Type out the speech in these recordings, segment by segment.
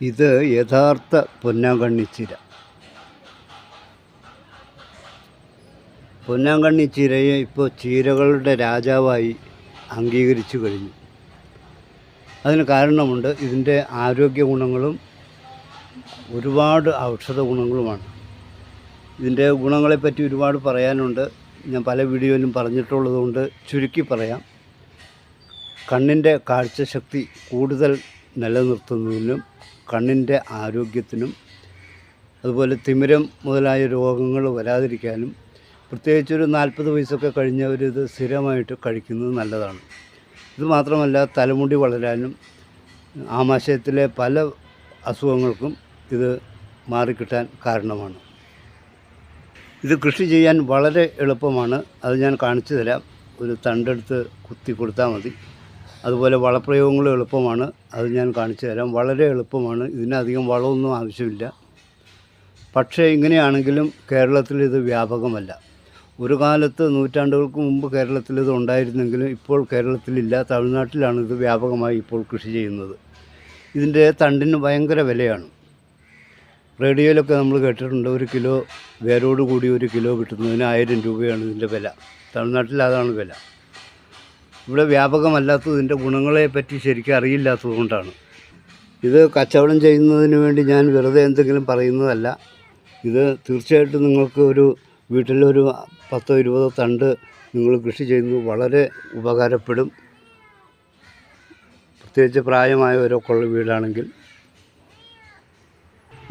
ഇത് യഥാർത്ഥ പൊന്നാങ്കണ്ണി ചീര പൊന്നാങ്കണ്ണി ചീരയെ ഇപ്പോൾ ചീരകളുടെ രാജാവായി അംഗീകരിച്ചു കഴിഞ്ഞു. അതിന് കാരണമുണ്ട് ഇതിന്റെ ആരോഗ്യ ഗുണങ്ങളും ഒരുപാട് ഔഷധ ഗുണങ്ങളുമാണ്. ഇതിന്റെ ഗുണങ്ങളെപ്പറ്റി ഒരുപാട് പറയാനുണ്ട്. ഞാൻ പല വീഡിയോയിലും പറഞ്ഞിട്ടുള്ളതുകൊണ്ട് ചുരുക്കി പറയാം. കണ്ണിന്റെ കാഴ്ചശക്തി കൂടുതൽ നിലനിർത്തുന്നതിനും കണ്ണിന്റെ ആരോഗ്യത്തിനും അതുപോലെ തിമിരം മുതലായ രോഗങ്ങൾ വരാതിരിക്കാനും പ്രത്യേകിച്ചൊരു നാൽപ്പത് വയസ്സൊക്കെ കഴിഞ്ഞവർ ഇത് സ്ഥിരമായിട്ട് കഴിക്കുന്നത് നല്ലതാണ്. ഇത് മാത്രമല്ല തലമുടി വളരാനും ആമാശയത്തിലെ പല അസുഖങ്ങൾക്കും ഇത് മാറിക്കിട്ടാൻ കാരണമാണ്. ഇത് കൃഷി ചെയ്യാൻ വളരെ എളുപ്പമാണ്. അത് ഞാൻ കാണിച്ചു തരാം. ഒരു തണ്ടെടുത്ത് കുത്തി കൊടുത്താൽ മതി. അതുപോലെ വളപ്രയോഗങ്ങൾ എളുപ്പമാണ്. അത് ഞാൻ കാണിച്ചു തരാം. വളരെ എളുപ്പമാണ്. ഇതിനധികം വളമൊന്നും ആവശ്യമില്ല. പക്ഷേ ഇങ്ങനെയാണെങ്കിലും കേരളത്തിൽ ഇത് വ്യാപകമല്ല. ഒരു കാലത്ത് നൂറ്റാണ്ടുകൾക്ക് മുമ്പ് കേരളത്തിൽ ഇത് ഉണ്ടായിരുന്നെങ്കിലും ഇപ്പോൾ കേരളത്തിലില്ല. തമിഴ്നാട്ടിലാണ് ഇത് വ്യാപകമായി ഇപ്പോൾ കൃഷി ചെയ്യുന്നത്. ഇതിന്റെ തണ്ടിന് ഭയങ്കര വിലയാണ്. റേഡിയോയിലൊക്കെ നമ്മൾ കേട്ടിട്ടുണ്ട്. ഒരു കിലോ വേരോട് കൂടി ഒരു കിലോ കിട്ടുന്നതിന് ആയിരം രൂപയാണ് ഇതിന്റെ വില. തമിഴ്നാട്ടിൽ അതാണ് വില. ഇവിടെ വ്യാപകമല്ലാത്തതിന്റെ ഗുണങ്ങളെപ്പറ്റി ശരിക്കും അറിയില്ലാത്തത് കൊണ്ടാണ് ഇത് കച്ചവടം ചെയ്യുന്നതിന് വേണ്ടി ഞാൻ വെറുതെ എന്തെങ്കിലും പറയുന്നതല്ല. ഇത് തീർച്ചയായിട്ടും നിങ്ങൾക്ക് ഒരു വീട്ടിലൊരു പത്തോ ഇരുപതോ തണ്ട് നിങ്ങൾ കൃഷി ചെയ്യുന്നത് വളരെ ഉപകാരപ്പെടും. പ്രത്യേകിച്ച് പ്രായമായവരൊക്കെ ഉള്ള വീടാണെങ്കിൽ.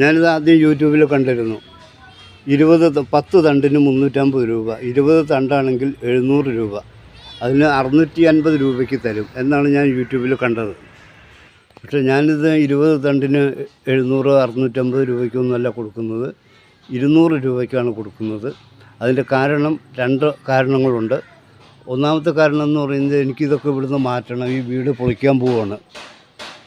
ഞാനിത് ആദ്യം യൂട്യൂബിൽ കണ്ടിരുന്നു. ഇരുപത് പത്ത് തണ്ടിന് മുന്നൂറ്റമ്പത് രൂപ ഇരുപത് തണ്ടാണെങ്കിൽ എഴുന്നൂറ് രൂപ. അതിന് അറുന്നൂറ്റി അൻപത് രൂപയ്ക്ക് തരും എന്നാണ് ഞാൻ യൂട്യൂബിൽ കണ്ടത്. പക്ഷേ ഞാനിത് ഇരുപത് തണ്ടിന് എഴുന്നൂറ് അറുന്നൂറ്റമ്പത് രൂപയ്ക്കൊന്നുമല്ല കൊടുക്കുന്നത്. ഇരുന്നൂറ് രൂപയ്ക്കാണ് കൊടുക്കുന്നത്. അതിന്റെ കാരണം രണ്ട് കാരണങ്ങളുണ്ട്. ഒന്നാമത്തെ കാരണം എന്ന് പറയുന്നത് എനിക്കിതൊക്കെ ഇവിടുന്ന് മാറ്റണം. ഈ വീട് പൊളിക്കാൻ പോവുകയാണ്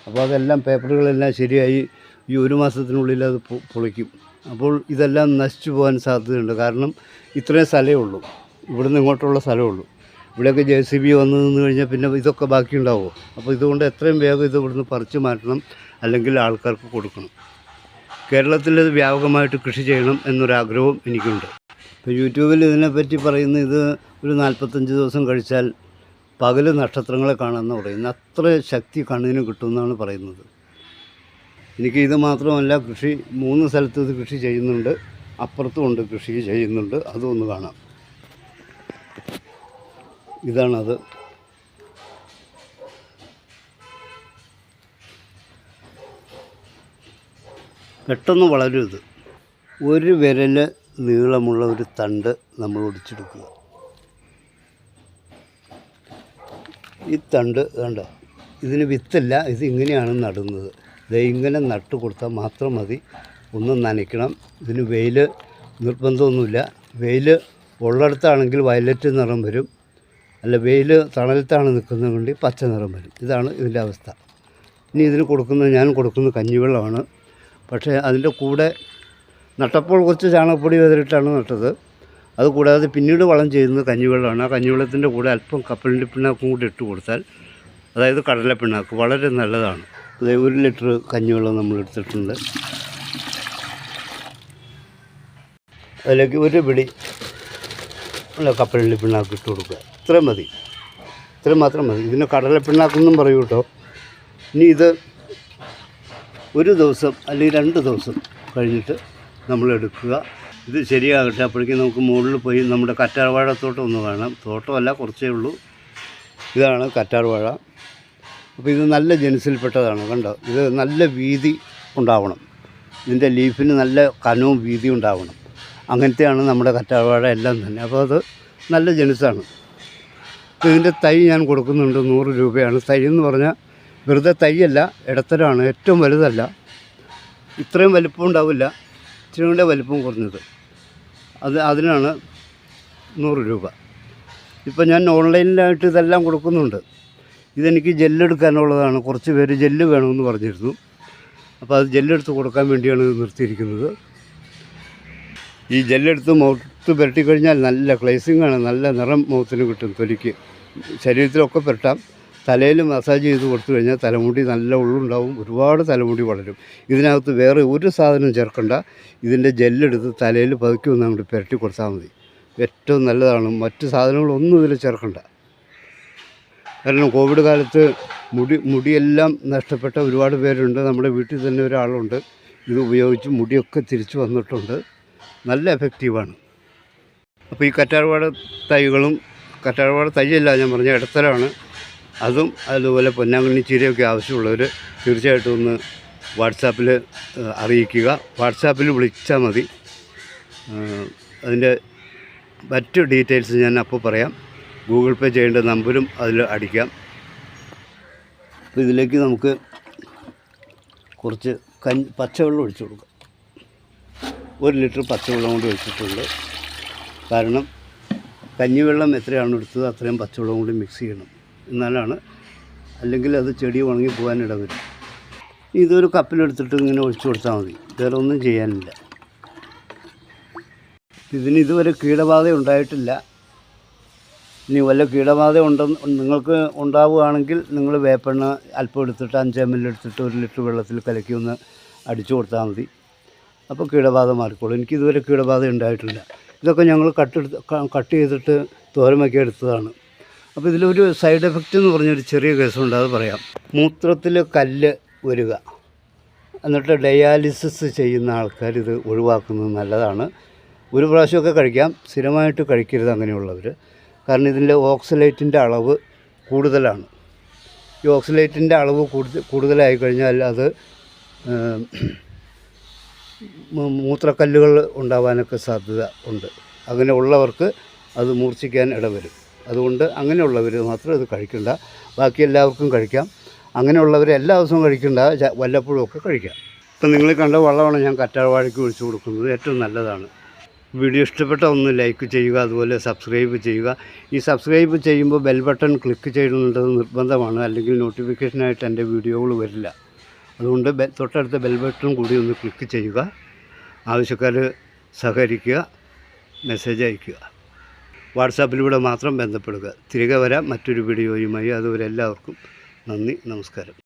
അപ്പോൾ അതെല്ലാം പേപ്പറുകളെല്ലാം ശരിയായി ഈ ഒരു മാസത്തിനുള്ളിൽ അത് പൊളിക്കും. അപ്പോൾ ഇതെല്ലാം നശിച്ചു പോകാൻ സാധ്യതയുണ്ട്. കാരണം ഇത്രയും സ്ഥലമേ ഉള്ളൂ. ഇവിടുന്ന് ഇങ്ങോട്ടുള്ള സ്ഥലമേ ഉള്ളൂ. ഇവിടെയൊക്കെ ജെ സി ബി വന്നു നിന്ന് കഴിഞ്ഞാൽ പിന്നെ ഇതൊക്കെ ബാക്കിയുണ്ടാവുമോ? അപ്പോൾ ഇതുകൊണ്ട് എത്രയും വേഗം ഇത് ഇവിടുന്ന് പറിച്ചു മാറ്റണം അല്ലെങ്കിൽ ആൾക്കാർക്ക് കൊടുക്കണം. കേരളത്തിൽ ഇത് വ്യാപകമായിട്ട് കൃഷി ചെയ്യണം എന്നൊരാഗ്രഹവും എനിക്കുണ്ട്. ഇപ്പോൾ യൂട്യൂബിൽ ഇതിനെപ്പറ്റി പറയുന്ന ഇത് ഒരു നാൽപ്പത്തഞ്ച് ദിവസം കഴിച്ചാൽ പകൽ നക്ഷത്രങ്ങളെ കാണാമെന്ന് പറയുന്നത് അത്ര ശക്തി കണ്ണിന് കിട്ടുമെന്നാണ് പറയുന്നത്. എനിക്ക് ഇത് മാത്രമല്ല കൃഷി മൂന്ന് സ്ഥലത്ത് ഇത് കൃഷി ചെയ്യുന്നുണ്ട്. അപ്പുറത്തും ഉണ്ട് കൃഷി ചെയ്യുന്നുണ്ട്. അതും ഒന്ന് കാണാം. ഇതാണത്. പെട്ടെന്ന് വളരും ഇത് ഒരു വിരൽ നീളമുള്ള ഒരു തണ്ട് നമ്മൾ ഒടിച്ചെടുക്കുക. ഈ തണ്ട് വേണ്ട ഇതിന് വിത്തല്ല ഇത് ഇങ്ങനെയാണ് നടുന്നത്. ഇത് ഇങ്ങനെ നട്ട് കൊടുത്താൽ മാത്രം മതി. ഒന്ന് നനയ്ക്കണം. ഇതിന് വെയിൽ നിർബന്ധമൊന്നുമില്ല. വെയിൽ ഉള്ളിടത്താണെങ്കിൽ വയലറ്റ് നിറം വരും. അല്ല വെയിൽ തണലത്താണ് നിൽക്കുന്നതുകൊണ്ട് പച്ച നിറം വരും. ഇതാണ് ഇതിന്റെ അവസ്ഥ. ഇനി ഇതിന് കൊടുക്കുന്നത് ഞാൻ കൊടുക്കുന്നത് കഞ്ഞിവെള്ളമാണ്. പക്ഷേ അതിന്റെ കൂടെ നട്ടപ്പോൾ കുറച്ച് ചാണകപ്പൊടി വെതിരിട്ടാണ് നട്ടത്. അത് കൂടാതെ പിന്നീട് വളം ചെയ്യുന്നത് കഞ്ഞിവെള്ളമാണ്. ആ കഞ്ഞിവെള്ളത്തിന്റെ കൂടെ അല്പം കപ്പലിന്റെ പിണ്ണാക്കും കൂടി ഇട്ട് കൊടുത്താൽ അതായത് കടല പിണ്ണാക്ക് വളരെ നല്ലതാണ്. അതായത് ഒരു ലിറ്റർ കഞ്ഞിവെള്ളം നമ്മൾ എടുത്തിട്ടുണ്ട്. അതിലേക്ക് ഒരു പിടി കപ്പലിന്റെ പിണ്ണാക്ക് ഇട്ട് കൊടുക്കുക. ഇത്രയും മതി. ഇത്രയും മാത്രം മതി. ഇതിന് കടല പിണ്ണാക്കെന്നും പറയൂ കേട്ടോ. ഇനി ഇത് ഒരു ദിവസം അല്ലെങ്കിൽ രണ്ട് ദിവസം കഴിഞ്ഞിട്ട് നമ്മൾ എടുക്കുക. ഇത് ശരിയാകട്ടെ. അപ്പോഴേക്കും നമുക്ക് മുകളിൽ പോയി നമ്മുടെ കറ്റാർവാഴ തോട്ടം ഒന്ന് കാണാം. തോട്ടമല്ല കുറച്ചേ ഉള്ളൂ. ഇതാണ് കറ്റാർവാഴ. അപ്പോൾ ഇത് നല്ല ജനുസിൽപ്പെട്ടതാണ് കണ്ടോ? ഇത് നല്ല വീതി ഉണ്ടാവണം. ഇതിന്റെ ലീഫിന് നല്ല കനവും വീതിയും ഉണ്ടാവണം. അങ്ങനത്തെയാണ് നമ്മുടെ കറ്റാർവാഴ എല്ലാം തന്നെ. അപ്പോൾ അത് നല്ല ജനുസാണ്. ഇതിന്റെ തൈ ഞാൻ കൊടുക്കുന്നുണ്ട് നൂറ് രൂപയാണ്. തൈ എന്ന് പറഞ്ഞാൽ വെറുതെ തൈയല്ല ഇടത്തരമാണ് ഏറ്റവും വലുതല്ല. ഇത്രയും വലിപ്പം ഉണ്ടാവില്ല. ഇച്ചിരി കൂടെ വലിപ്പം കുറഞ്ഞത്. അത് അതിനാണ് നൂറ് രൂപ. ഇപ്പം ഞാൻ ഓൺലൈനിലായിട്ട് ഇതെല്ലാം കൊടുക്കുന്നുണ്ട്. ഇതെനിക്ക് ജെല്ലെടുക്കാനുള്ളതാണ്. കുറച്ച് പേര് ജെല്ല് വേണമെന്ന് പറഞ്ഞിരുന്നു. അപ്പോൾ അത് ജെല്ലെടുത്ത് കൊടുക്കാൻ വേണ്ടിയാണ് ഇത് നിർത്തിയിരിക്കുന്നത്. ഈ ജെല്ലെടുത്ത് മുഖത്ത് പുരട്ടിക്കഴിഞ്ഞാൽ നല്ല ഗ്ലേസിംഗ് ആണ് നല്ല നിറം മുഖത്തിന് കിട്ടും തൊലിക്ക്. ശരീരത്തിലൊക്കെ പുരട്ടാം. തലയിൽ മസാജ് ചെയ്ത് കൊടുത്തു കഴിഞ്ഞാൽ തലമുടി നല്ല ഉള്ളുണ്ടാവും ഒരുപാട് തലമുടി വളരും. ഇതിനകത്ത് വേറെ ഒരു സാധനം ചേർക്കണ്ട. ഇതിന്റെ ജെല്ലെടുത്ത് തലയിൽ പതുക്കി ഒന്ന് അങ്ങോട്ട് പുരട്ടി കൊടുത്താൽ മതി. ഏറ്റവും നല്ലതാണ്. മറ്റ് സാധനങ്ങളൊന്നും ഇതിൽ ചേർക്കണ്ട. കാരണം കോവിഡ് കാലത്ത് മുടി മുടിയെല്ലാം നഷ്ടപ്പെട്ട ഒരുപാട് പേരുണ്ട്. നമ്മുടെ വീട്ടിൽ തന്നെ ഒരാളുണ്ട്. ഇത് ഉപയോഗിച്ച് മുടിയൊക്കെ തിരിച്ചു വന്നിട്ടുണ്ട്. നല്ല എഫക്റ്റീവാണ് അപ്പോൾ ഈ കറ്റാർവാട് തൈകളും കറ്റാർവാട് തൈയല്ല ഞാൻ പറഞ്ഞ ഇടത്തരമാണ്. അതും അതുപോലെ പൊന്നാങ്കണ്ണി ചീരയൊക്കെ ആവശ്യമുള്ളവർ തീർച്ചയായിട്ടും ഒന്ന് വാട്സാപ്പിൽ അറിയിക്കുക. വാട്സാപ്പിൽ വിളിച്ചാൽ മതി. അതിന്റെ മറ്റ് ഡീറ്റെയിൽസ് ഞാൻ അപ്പോൾ പറയാം. ഗൂഗിൾ പേ ചെയ്യേണ്ട നമ്പരും അതിൽ അടിക്കാം. അപ്പോൾ ഇതിലേക്ക് നമുക്ക് കുറച്ച് കഞ്ഞി പച്ചവെള്ളം ഒഴിച്ചു കൊടുക്കാം. ഒരു ലിറ്റർ പച്ചവെള്ളം കൊണ്ട് ഒഴിച്ചിട്ടുണ്ട്. കാരണം കഞ്ഞിവെള്ളം എത്രയാണ് എടുത്തത് അത്രയും പച്ചവെള്ളം കൂടി മിക്സ് ചെയ്യണം. എന്നാലാണ് അല്ലെങ്കിൽ അത് ചെടി ഉണങ്ങി പോകാൻ ഇടവരും. ഇതൊരു കപ്പിലെടുത്തിട്ട് ഇങ്ങനെ ഒഴിച്ചു കൊടുത്താൽ മതി. വേറെ ഒന്നും ചെയ്യാനില്ല. ഇതിന് ഇതുവരെ കീടബാധ ഉണ്ടായിട്ടില്ല. ഇനി വല്ല കീടബാധ ഉണ്ടെന്ന് നിങ്ങൾക്ക് ഉണ്ടാവുകയാണെങ്കിൽ നിങ്ങൾ വേപ്പെണ്ണ അല്പം എടുത്തിട്ട് അഞ്ച് എം എൽ എടുത്തിട്ട് ഒരു ലിറ്റർ വെള്ളത്തിൽ കലക്കി ഒന്ന് അടിച്ചു കൊടുത്താൽ മതി. അപ്പോൾ കീടബാധ മാറിക്കോളും. എനിക്ക് ഇതുവരെ കീടബാധ ഉണ്ടായിട്ടില്ല. ഇതൊക്കെ ഞങ്ങൾ കട്ടെടുത്ത് കട്ട് ചെയ്തിട്ട് തോരമൊക്കെ എടുത്തതാണ്. അപ്പോൾ ഇതിലൊരു സൈഡ് എഫക്റ്റ് എന്ന് പറഞ്ഞൊരു ചെറിയ കേസുണ്ട് അത് പറയാം. മൂത്രത്തിൽ കല്ല് വരിക എന്നിട്ട് ഡയാലിസിസ് ചെയ്യുന്ന ആൾക്കാർ ഇത് ഒഴിവാക്കുന്നത് നല്ലതാണ്. ഒരു പ്രാവശ്യമൊക്കെ കഴിക്കാം. സ്ഥിരമായിട്ട് കഴിക്കരുത് അങ്ങനെയുള്ളവർ. കാരണം ഇതിന്റെ ഓക്സലേറ്റിന്റെ അളവ് കൂടുതലാണ്. ഈ ഓക്സലേറ്റിന്റെ അളവ് കൂടുതൽ കൂടുതലായി കഴിഞ്ഞാൽ അത് മൂത്രക്കല്ലുകൾ ഉണ്ടാവാനൊക്കെ സാധ്യത ഉണ്ട്. അങ്ങനെ ഉള്ളവർക്ക് അത് മൂർച്ഛിക്കാൻ ഇടവരും. അതുകൊണ്ട് അങ്ങനെയുള്ളവർ മാത്രം ഇത് കഴിക്കണ്ട. ബാക്കി എല്ലാവർക്കും കഴിക്കാം. അങ്ങനെയുള്ളവർ എല്ലാ ദിവസവും കഴിക്കണ്ട. വല്ലപ്പോഴും ഒക്കെ കഴിക്കാം. ഇപ്പം നിങ്ങൾ കണ്ട വള്ളമാണ് ഞാൻ കറ്റാർവാഴയ്ക്ക് ഒഴിച്ചു കൊടുക്കുന്നത്. ഏറ്റവും നല്ലതാണ്. വീഡിയോ ഇഷ്ടപ്പെട്ട ഒന്ന് ലൈക്ക് ചെയ്യുക അതുപോലെ സബ്സ്ക്രൈബ് ചെയ്യുക. ഈ സബ്സ്ക്രൈബ് ചെയ്യുമ്പോൾ ബെൽ ബട്ടൺ ക്ലിക്ക് ചെയ്യേണ്ടത് നിർബന്ധമാണ്. അല്ലെങ്കിൽ നോട്ടിഫിക്കേഷനായിട്ട് എന്റെ വീഡിയോകൾ വരില്ല. അതുകൊണ്ട് തൊട്ടടുത്ത ബെൽ ബട്ടൺ കൂടി ഒന്ന് ക്ലിക്ക് ചെയ്യുക. ആവശ്യക്കാർ സഹകരിക്കുക മെസ്സേജ് അയയ്ക്കുക വാട്സാപ്പിലൂടെ മാത്രം ബന്ധപ്പെടുക. തിരികെ വരാം. മറ്റൊരു വീഡിയോയുമായി അതുവരെ എല്ലാവർക്കും നന്ദി നമസ്കാരം.